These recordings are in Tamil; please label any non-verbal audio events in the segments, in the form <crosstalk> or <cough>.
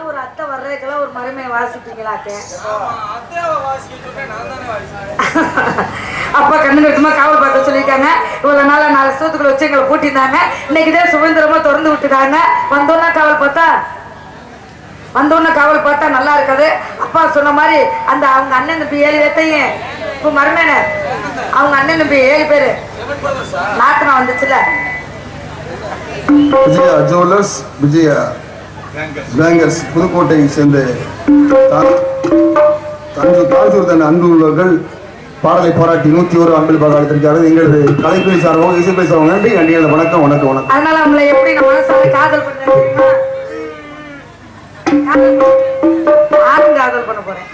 ஒரு அத்தை வர்றதுக்கெல்லாம் ஒரு மருமையை வாசிப்பீங்களா <laughs> அப்பா கண்ணு கட்டுமா காவல் பார்க்க சொல்லியிருக்காங்க. இவ்வளவு நாளா நாலு சோத்துக்குள்ள வச்சு எங்களை பூட்டியிருந்தாங்க. இன்னைக்குதான் சுதந்திரமா திறந்து விட்டுட்டாங்க. வந்தோன்னா காவல் பார்த்தா வந்தோடனே காவல் பார்த்தா நல்லா இருக்காது. அப்பா சொன்ன மாதிரி அந்த அவங்க அண்ணன் ஏழு பேர்த்தையும் இப்போ மருமேன அவங்க அண்ணன் ஏழு பேர் நாத்தனா வந்துச்சுல. விஜயா ஜுவல்லர்ஸ் விஜயா பேங்கர்ஸ் புதுக்கோட்டையை சேர்ந்த தாஞ்சூர் தாஞ்சூர் தன் அன்பு உள்ளவர்கள் பாடலை பாராட்டி நூத்தி ஒரு அன்பில் பாராட்டிருக்காரு எங்களது கலைப்பிரி சார்பாக இசைப்பிரி சார்பாக நன்றி நன்றி வணக்கம் வணக்கம் வணக்கம். அதனால நம்மளை எப்படி நம்ம மனசால காதல் பண்ண காதல் பண்ண போறேன்.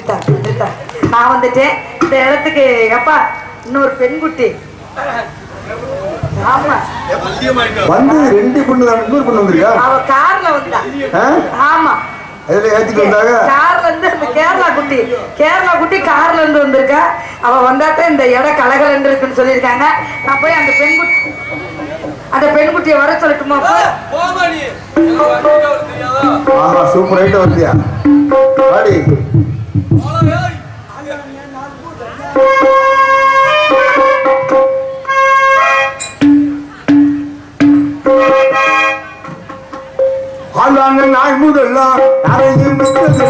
நிறுத்தார் நிறுத்தார் நான் வந்துட்டேன். இந்த இடத்துக்கு எப்பா இன்னொரு பெண்குட்டி. வந்து ரெண்டு பொண்ணு தான். இன்னொரு பொண்ணு வந்திருக்கா? அவ கார்ல வந்தா. ஆமா. கார்ல இருந்து இந்த கேரளா குட்டி. கேரளா குட்டி கார்ல இருந்து வந்திருக்கா. அவ வந்தாத்தான் இந்த இடம் கலகலன்னு இருக்குன்னு சொல்லியிருக்காங்க. நான் போய் அந்த பெண்குட்டி அந்த பெண்குட்டியை வர சொல்லட்டுமா சூப்பர் ஐட்டம் ஆண்டாங்க நாய் முதல்லாம் அறையில் நிற்கிறது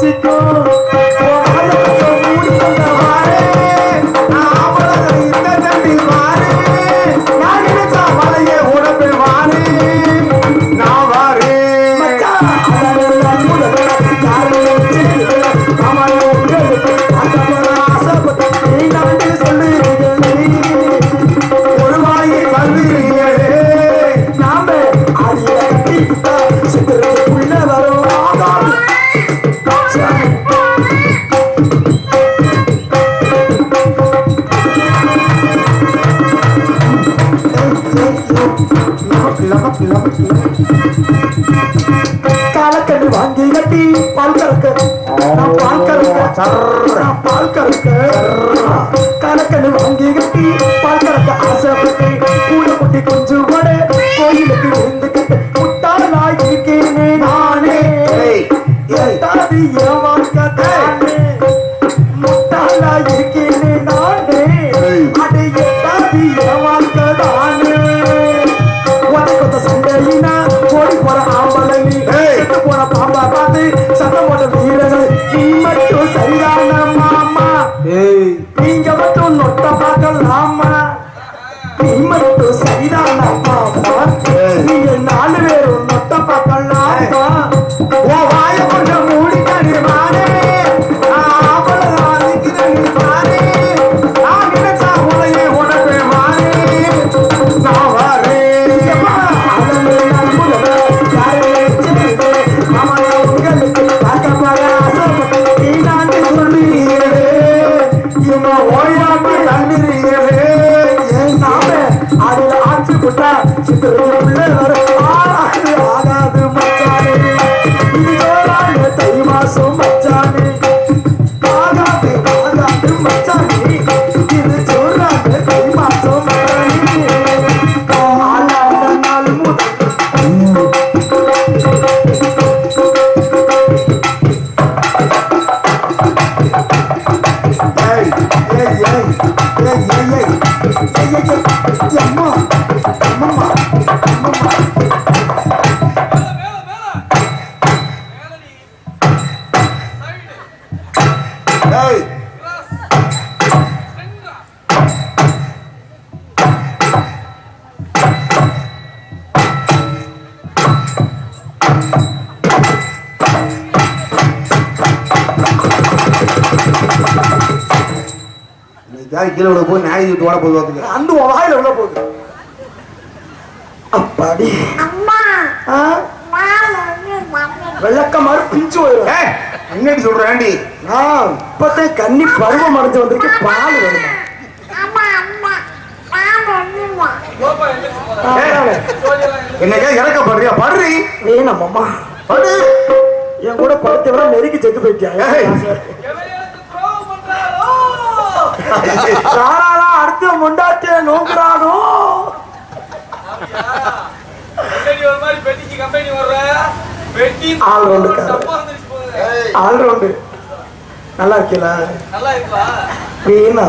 তো கறக்க கணக்கன்னு வாங்கி கட்டி பால் கறக்க ஆசைப்பட்டு கூலி குட்டி கொஞ்சம் வட கோயிலுக்கு இருந்து கட்ட number one. ஜாதி கீழே விட போய் நியாய ஓட போய் பார்த்துக்க அந்த உன் வாயில உள்ள போகுது. அப்பாடி. ஆ? வெள்ளக்க மாதிரி பிஞ்சு போயிடும். என்னடி சொல்ற ஆண்டி. நான் இப்பதான் கன்னி பருவம் அடைஞ்சு வந்திருக்கு பால் வேணுமா. என்னைக்கா இறக்க படுறியா படுறி. வேணாம் அம்மா. படு. என் கூட படுத்த விட நெருக்கி செத்து போயிட்டியா? ஒண்ணுக்காரர். டப்பா வந்துருச்சு போகுது. ஆல்ரவுண்டு நல்லா? வீணா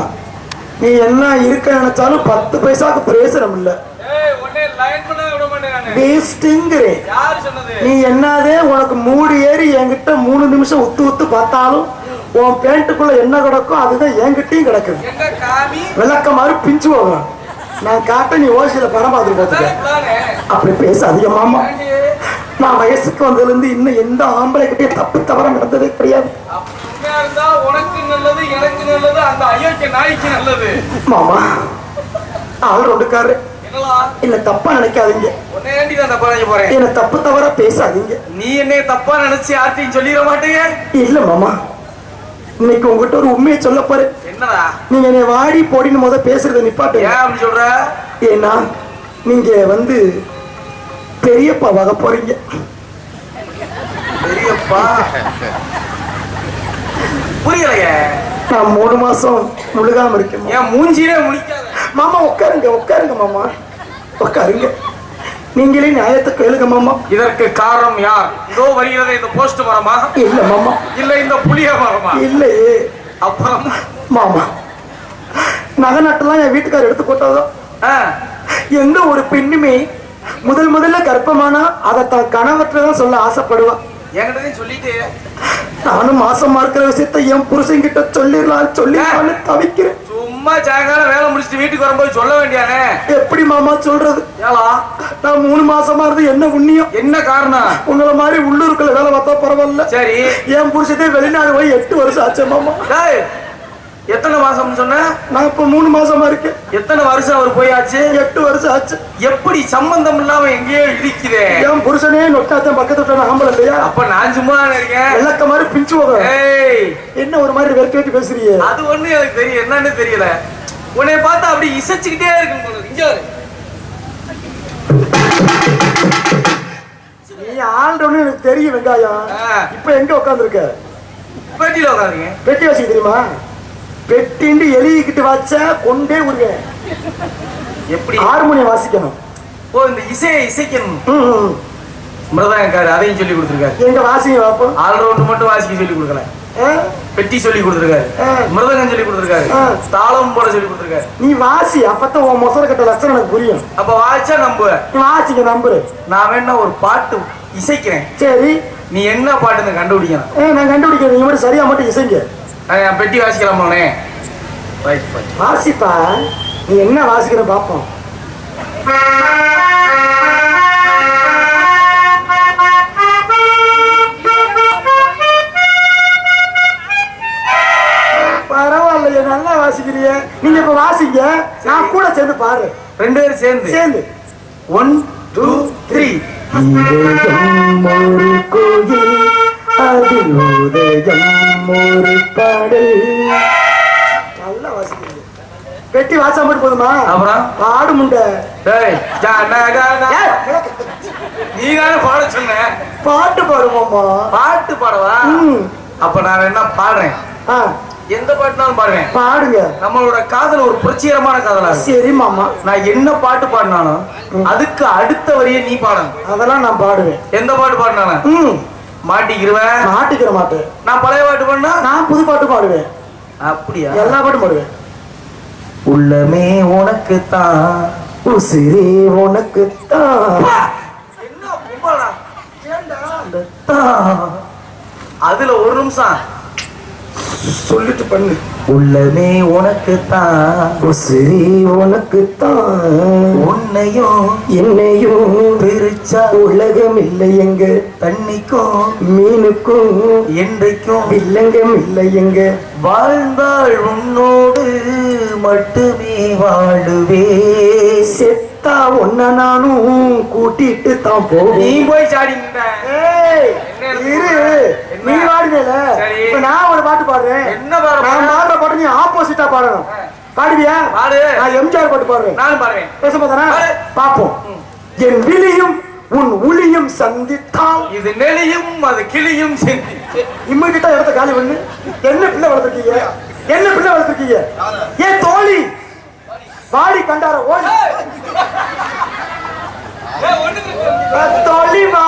நீ என்ன இருக்க நினைச்சாலும் பத்து பைசாக்கு பிரயோசனம் இல்ல? நீ என்னதே? உனக்கு மூடு ஏறி என்கிட்ட மூணு நிமிஷம் உத்து உத்து பார்த்தாலும் உன் பேண்ட்டுக்குள்ள என்ன கிடக்கும் அதுதான் என்கிட்டயும் கிடக்குது. எங்க காமி? விளக்க மாதிரி பிஞ்சு போகும் நான் காட்ட நீ ஓசியில படம் பார்த்துட்டு அதானே பார்த்துக்க plan. அப்படி பேசாதீங்க மாமா ஏண்டி? நான் வயசுக்கு வந்ததுல இருந்து இன்னும் எந்த ஆம்பளை கிட்டே தப்பு தவற நடந்ததே கிடையாது. அப்படி உண்மையா இருந்தா உனக்கு நல்லது எனக்கு நல்லது அந்த அயோக்கிய நாய்க்கு நல்லது. மாமா ஆள் என்னலா என்ன தப்பா நினைக்காதீங்க. என்ன தப்பு தவற பேசாதீங்க. நீ என்னை தப்பா நினைச்சு யார்ட்டையும் சொல்லிட மாட்டேங்க? இல்ல மாமா. இன்னைக்கு உங்ககிட்ட ஒரு உண்மையை சொல்ல போறேன். என்னடா? நீங்க என்னை வாடி போடின்னு முத பேசுறத நிப்பாட்டுங்க. ஏன் சொல்ற? ஏன்னா நீங்க வந்து பெரியப்பா வக போறீங்க. பெரியப்பா? புரியலையே. நான் மூணு மாசம் முழுகாம இருக்கேன். என் மூஞ்சிலே முழிக்காத? மாமா உட்காருங்க உட்காருங்க மாமா. உட்காருங்க. நீங்களே நியாயத்தை கேளுங்க மாமா. இதற்கு காரணம் யார்? இதோ வருகிறது இந்த போஸ்ட் மரமா இல்ல மாமா. இல்ல இந்த புளிய மரமா இல்லையே அப்புறம்? மாமா நகை நட்டெல்லாம் என் வீட்டுக்காரர் எடுத்து போட்டதும் ஆ, எந்த ஒரு பெண்ணுமே முதல் முதல்ல கர்ப்பமானா அதை தான் தான் சொல்ல ஆசைப்படுவா. என்கிட்டயும் சொல்லிட்டு. நானும் மாசமா இருக்கிற விஷயத்த என் புருஷன் கிட்ட சொல்லிடலாம் சொல்லிடலாம்னு தவிக்கிறேன். சும்மா சாயங்காலம் வேலை முடிச்சுட்டு வீட்டுக்கு வரும்போது சொல்ல வேண்டியானே? எப்படி மாமா சொல்றது? ஏலா! நான் மூணு மாசமா இருந்து என்ன புண்ணியம் என்ன காரணம்? உங்களை மாதிரி உள்ளூருக்குள்ள வேலை பார்த்தா பரவாயில்ல. சரி. என் புருஷனே வெளிநாடு போய் எட்டு வருஷம் ஆச்சு மாமா. டேய், எத்தனை மாசம்னு சொன்ன? நான் இப்ப மூணு மாசமா இருக்கேன். எத்தனை வருஷம் அவர் போயாச்சு? எட்டு வருஷம் ஆச்சு. எப்படி சம்பந்தம் இல்லாம எங்கேயோ இடிக்குதே என் புருஷனே நொட்டாத்தான் பக்கத்து விட்டு ஆம்பளை இல்லையா? அப்ப நான் சும்மா இருக்கேன்? விளக்க மாதிரி பிஞ்சு போக ஏய்! என்ன ஒரு மாதிரி வெறுக்க வெட்டி பேசுறீங்க? அது ஒண்ணு எனக்கு தெரியும் என்னன்னு தெரியல. உன்னை பார்த்தா அப்படி இசைச்சுக்கிட்டே இருக்கு இருக்கு. இங்க. நீ ஆள்றவனு எனக்கு தெரியும் வெங்காயம். இப்ப எங்க உட்காந்துருக்க பெட்டியில உட்காருங்க. பெட்டி வச்சுக்க தெரியுமா? பெட்டிண்டு எழுதிக்கிட்டு வச்ச கொண்டே விடுவேன் எப்படி? ஹார்மோனியம் வாசிக்கணும். ஓ இந்த இசையை இசைக்கணும். ம், ம். மிருதங்காரு அதையும் சொல்லி கொடுத்துருக்காரு. எங்க வாசிங்க பாப்போம். ஆல்ரவுண்ட் மட்டும் வாசிக்க சொல்லி கொடுக்கல? பெட்டி சொல்லி கொடுத்துருக்காரு. ஆ. மிருதங்கம் சொல்லி கொடுத்துருக்காரு. தாளம் போட சொல்லி கொடுத்துருக்காரு. நீ வாசி அப்பதான் உன் மொசர கட்ட லட்சணம் எனக்கு புரியும். அப்ப வாய்ச்சா நம்புவ நீ வாசிக்க நம்புரு. நான் வேணா ஒரு பாட்டு இசைக்கிறேன். சரி. நீ என்ன பாட்டுன்னு கண்டுபிடிக்கணும். நான் கண்டுபிடிக்கிறேன். நீங்க மட்டும் சரியா மட்டும் இசைங்க. நான் பெட்டி வாசிக்கலாமாண்ணே? Right right வாசிப்பா. நீ என்ன வாசிக்கிற பாப்போம். வாசிக்கிறிய? நீங்க இப்ப வாசிங்க. நான் கூட சேர்ந்து பாரு ரெண்டு பேரும் சேர்ந்து. சேர்ந்து. ஒன் டூ த்ரீ ஒரு கோயில் அதில் உதயம் ஒரு பாடல் நல்லா வாசிக்கிறீங்க பெட்டி வாசா மட்டும் போதுமா? அப்புறம்? பாடு முண்டை. நீ தானே பாட சொன்ன. பாட்டு பாடுவோம்மா. பாட்டு பாடவா. அப்ப நான் என்ன பாடுறேன். எந்த பாட்டுனாலும் பாடுவேன். பாடுங்க. நம்மளோட காதல் ஒரு புரட்சிகரமான காதலா சரி மாமா. நான் என்ன பாட்டு பாடினாலும் அதுக்கு அடுத்த வரியை நீ பாடணும். அதெல்லாம் நான் பாடுவேன். எந்த பாட்டு பாடினாலும்? ம். மாட்டிக்கிருவேன் நான் ஆட்டிக்கிற மாட்டேன் நான் பழைய பாட்டு பாடினா? நான் புது பாட்டு பாடுவேன். அப்படியா? எல்லா பாட்டும் பாடுவேன். உள்ளமே உனக்கு தான் உசிரே உனக்கு தான் அதுல ஒரு நிமிஷம். சொல்லிட்டு பண்ணு. உள்ளமே உனக்கு தான் சரி உனக்குத்தான். உன்னையும் என்னையும் பிரிச்சா உலகம் இல்லை எங்க தண்ணிக்கும் மீனுக்கும் என்றைக்கும் வில்லங்கம் இல்லை எங்க வாழ்ந்தாள் உன்னோடு மட்டுமே வாழுவே. செத்தா ஒன்ன நானும் கூட்டிட்டு தான் நீ போவேன் போய் சாடி நின்ன. ஏய், என்ன இரு? நீ பாடுவேல. இப்ப நான் ஒரு பாட்டு பாடுறேன். என்ன பாட நான்? பாடுற பாட்டு நீ ஆப்போசிட்டா பாடணும். பாடுவியா? பாடு. நான் எம்ஜிஆர் பாட்டு பாடுறேன். நானும் பாடுவேன். பேச போதானா? பாடு. பாப்போம். என் விழியும் உன் உளியும் சந்தித்தால். இது நெளியும் அது கிளியும் செஞ்சு இம்மகிட்ட இடத்த காலி பண்ணு. என்ன பிள்ளை வளர்த்துருக்கீங்க? என்ன பிள்ளை வளர்த்துருக்கீங்க? ஏன் தோழி. வாடி கண்டார ஓடி. தோழிமா.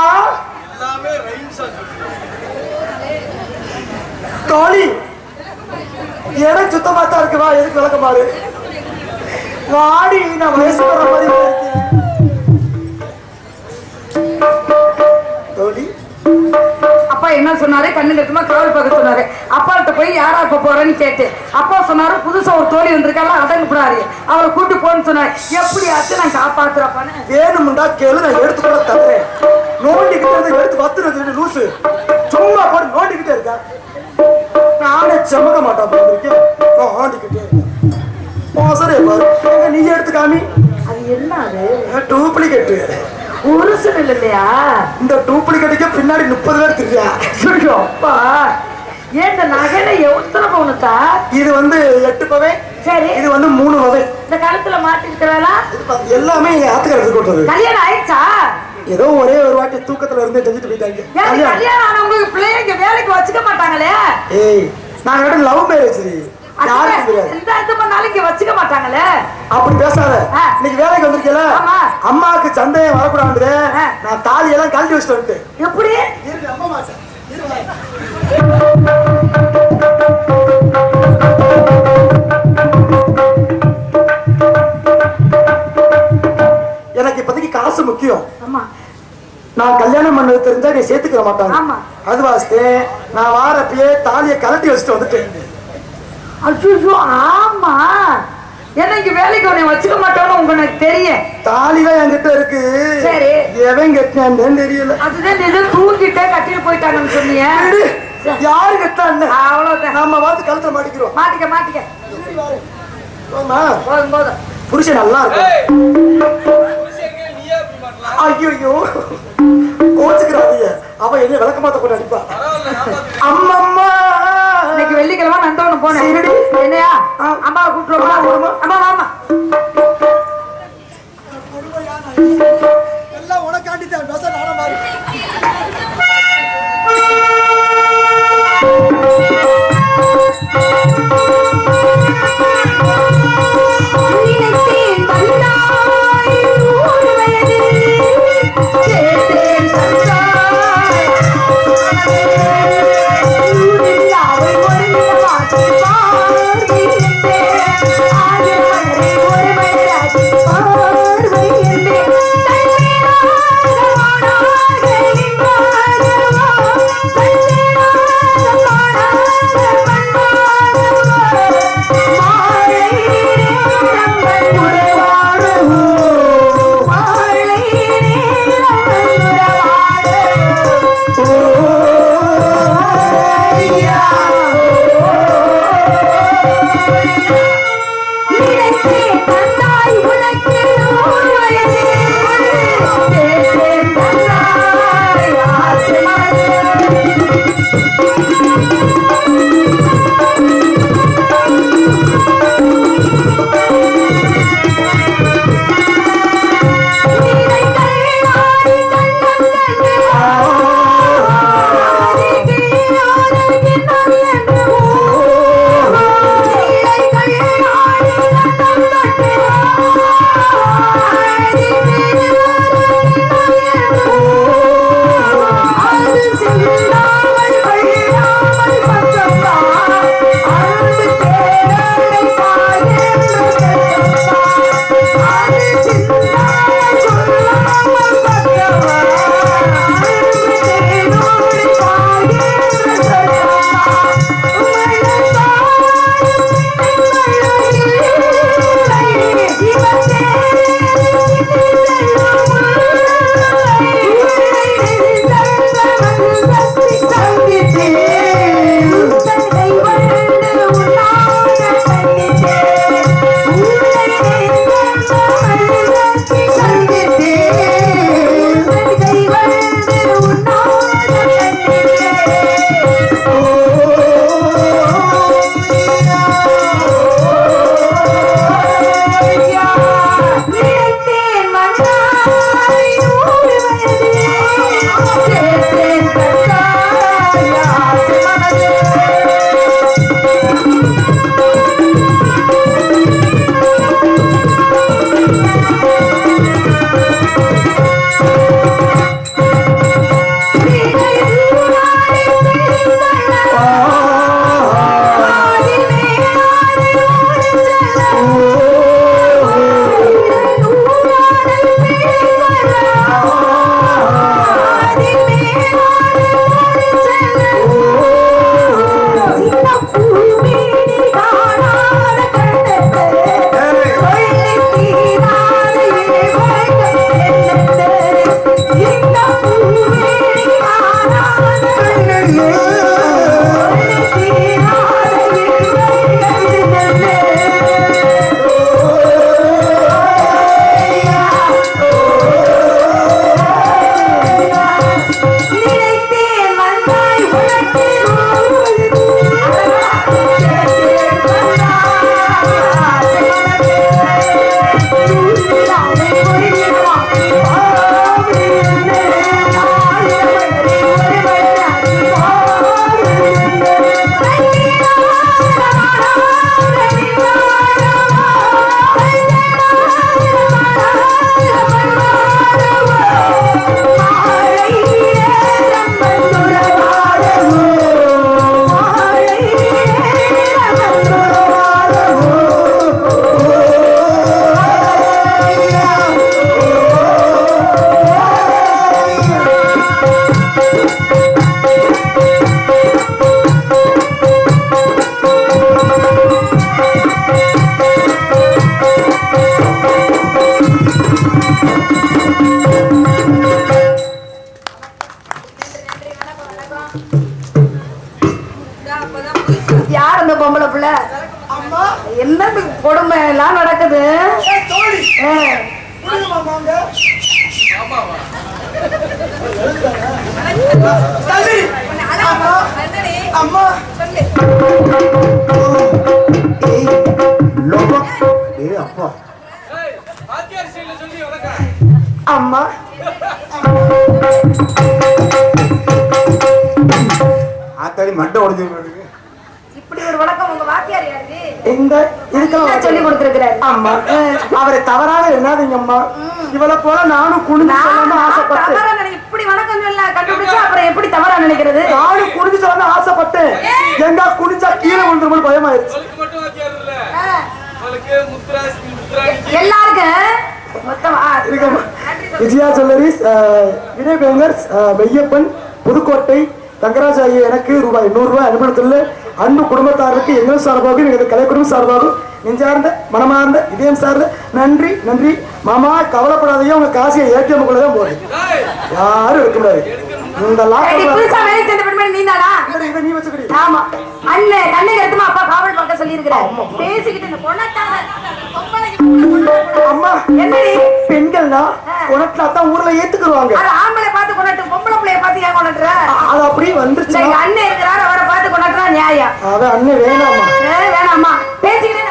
தோழி இடம் சுத்தமா தான் இருக்கு. வா எதுக்கு விளக்க பாரு வாடி நான் வயசு வர மாதிரி. தோழி? அப்பா என்ன சொன்னாரு? கண்ணு கட்டுமா காவல் பார்க்க சொன்னாரு. அப்பாட்ட போய் யாரா இப்ப போறேன்னு கேட்டு. அப்பா சொன்னாரு புதுசா ஒரு தோழி வந்திருக்கால அடங்கு கூடாது அவரை கூட்டி போன்னு சொன்னாரு. எப்படி ஆச்சு? நான் காப்பாத்துறப்பான்னு வேணும்டா கேளு நான் எடுத்து கூட தர்றேன். நோண்டிக்கிட்டே எடுத்து வத்துறது லூசு? சும்மா போட்டு நோண்டிக்கிட்டே இருக்கேன் நானே செமக்க மாட்டேன் நோண்டிக்கிட்டே இருக்கேன் மோசரே பாரு எங்க நீ எடுத்து காமி. அது என்ன அது? டூப்ளிகேட்டு. ஒரிஜினல் இல்லையா? இந்த டூப்ளிகேட்டுக்கு பின்னாடி முப்பது பேர் தெரியா ஐயோ, அப்பா. ஏன் நகையில எத்தனை பவுனுத்தா இது வந்து எட்டு பவை. சரி. இது வந்து மூணு பவை. இந்த கழுத்துல பாத்து, எல்லாமே எங்க ஆத்துக்கார எடுத்து கொடுத்தது. கல்யாணம் ஆயிடுச்சா? ஏதோ ஒரே ஒரு வாட்டி தூக்கத்துல இருந்து செஞ்சுட்டு போயிட்டாங்க. கல்யாணம். ஆனவங்களுக்கு பிள்ளைங்க இங்க வேலைக்கு வச்சுக்க மாட்டாங்களே? ஏய் நாங்க லவ் மேரேஜ் அப்படி பேசாத. இன்னைக்கு வேலைக்கு வந்திருக்கல. அம்மாவுக்கு சந்தேகம் வரக்கூடாது. நான் தாலி எல்லாம் கழட்டி வச்சுட்டு வந்துட்டேன். எப்படி? வரேன். எனக்கு இப்போதைக்கு காசு முக்கியம். ஆமா. நான் கல்யாணம் பண்ணது தெரிஞ்சா நீ சேர்த்துக்கிற மாட்டாங்க. ஆமா. அது வாஸ்தே நான் வாரப்பயே தாலியை கழட்டி வச்சுட்டு வந்துட்டேன். அச்சோ ஆமா. இங்க வேலைக்கு உன்னை வச்சுக்க மாட்டோம்னு உங்களுக்கு தெரியும். தாலிதான் என்கிட்ட இருக்கு. சரி. எவன் கட்டினான்னு தெரியல. அதுதான் நீ இது தூக்கிட்டே கட்டிட்டு போயிட்டாங்கன்னு சொன்னீங்க. யாரு கட்டான்னு அவ்வளவுதான். நம்ம பார்த்து கழுத்துல மாட்டிக்கிறோம். மாட்டிக்க மாட்டிக்க. ஆமா போதும் போதும். புருஷன் நல்லா இருக்கும் ஐயோ ஐயோ கோச்சுக்கிறாதீங்க. அவ என்ன விளக்கமாத்த போட்டு அடிப்பா. அம்மம்மா. இன்னைக்கு வெள்ளிக்கிழமை நந்தவனம் போனேன். என்னையா. அம்மாவை கூப்பிட்டுருமா அம்மா, வாமா எல்லாம் உனக்காண்டி தான். பேச நானும் அம்மா. அப்பா. அம்மா. ஆத்தாடி மண்டை உடஞ்சு. இப்படி ஒரு வழக்கம் உங்க வாத்தியார் யாரு எங்க? இதெல்லாம் சொல்லி கொடுத்திருக்கிறாரு? அம்மா. அவரை தவறாக எண்ணாதீங்க அம்மா. இவளை போல நானும் நான் ஆசைப்பட்டேன் தவறா நினை- இப்படி வணக்கம் சொல்ல கண்டுபிடிச்சா அப்புறம் எப்படி தவறா நினைக்கிறது? நானும் குனிஞ்சு சொல்லணும்னு ஆசைப்பட்டேன் எங்க குனிஞ்சா கீழே விழுந்துருமோன்னு பயமாயிருச்சு. முத்ரா எல்லாருக்கும். விஜயா ஜுவல்லரிஸ் வினய் பேங்கர்ஸ் மெய்யப்பன் புதுக்கோட்டை தங்கராஜ் ஐயா எனக்கு ரூபாய் நூறு ரூபாய் அனுப்பிடுத்துள்ள அன்பு குடும்பத்தாருக்கு எங்கள் சார்பாகவும் எங்களது கலை குடும்ப சார்பாகவும் நெஞ்சார்ந்த மனமார்ந்த இதயம் சார்ந்த நன்றி நன்றி. மாமா கவலைப்படாதீங்க உங்க காசியை ஏடிஎம் குள்ள தான் ஏய் யாரும் இருக்க முடியாது. இந்த லாக்டவுன் நீ வச்சுக்கிடி ஆமா. கண்ணை கருத்துமா அப்பா காவல் பார்க்க சொல்லியிருக்கிறார் பேசிக்கிட்டு இந்த அம்மா என்னடி? பெண்கள்னா தான் ஊர்ல ஏத்துக்குருவாங்க. அது ஆம்பளை பார்த்து கொண்டாட்டு பொம்பளை பிள்ளைய பார்த்து ஏன் கொண்டாட்டுற? அது அப்படியே வந்துருச்சு எங்க அண்ணன் இருக்கிறார் அவரை பார்த்து கொண்டாட்டுறா நியாயம். அதான் அண்ணன் வேணாமா ஏ, வேணாம்மா. பேசிக்கிட்டே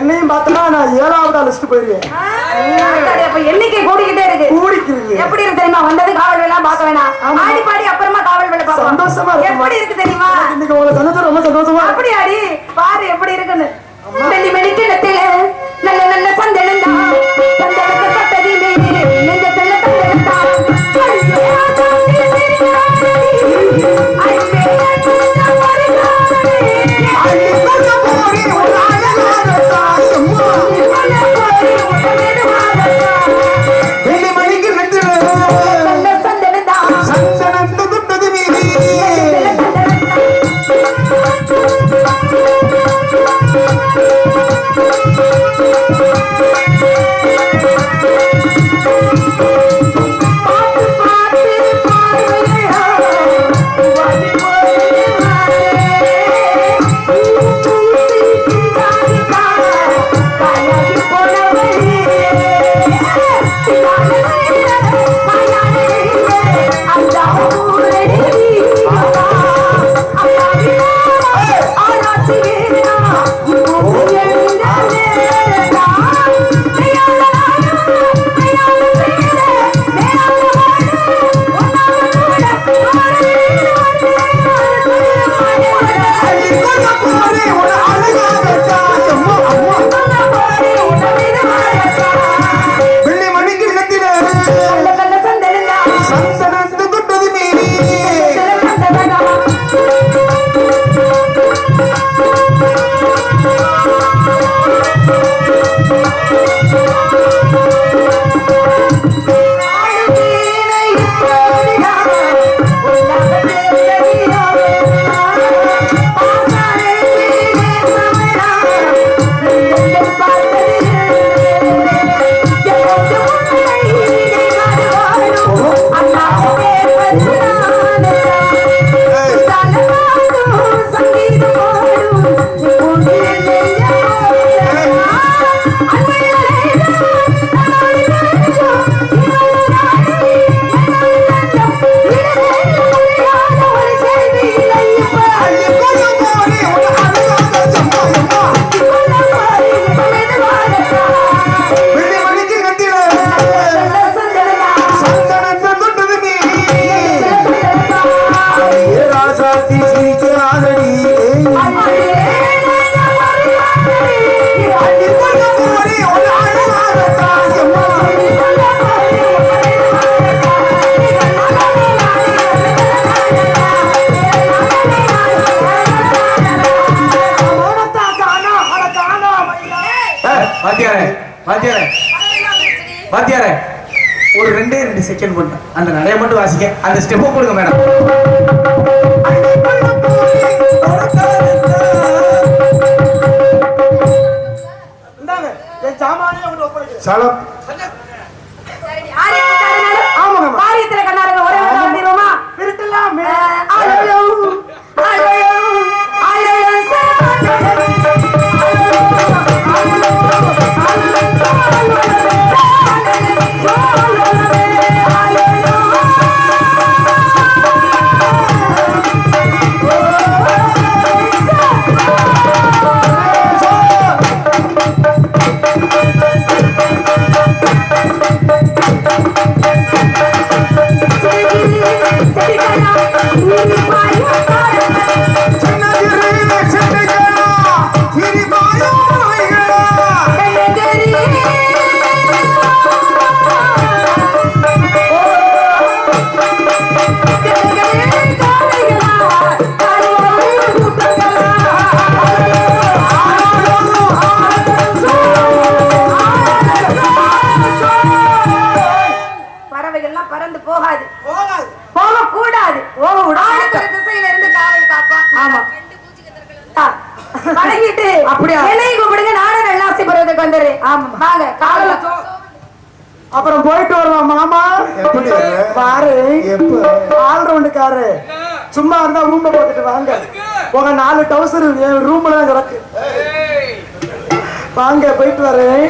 என்னையும் பார்த்தனா நான் ஏழாவதா லிஸ்ட் போயிருவேன். எண்ணிக்கை கூடிக்கிட்டே இருக்கு. கூடிக்கிறது எப்படி இருக்கு தெரியுமா? வந்தது காவல் வேலை பார்க்க வேணாம். ஆடி பாடி அப்புறமா காவல் வேலை பார்க்கலாம். சந்தோஷமா இருக்கு. எப்படி இருக்கு தெரியுமா? இன்னைக்கு உங்களை சந்தோஷம் ரொம்ப சந்தோஷமா. அப்படி அடி பாரு எப்படி இருக்குன்னு. வெள்ளி மணிக்கு நெத்தில நல்ல நல்ல சந்தனத்தை கட்டதிலே ரெண்டு அந்த நடைய மட்டும் வாசிக்க அந்த ஸ்டெப் கொடுங்க மேடம் சாமானே அவங்க சலம் சும்மா இருந்தா ரூம்ப போட்டுட்டு வாங்க. உங்க நாலு டவுசர் என் ரூம்ல தான் கிடக்கு. வாங்க போயிட்டு வரேன்.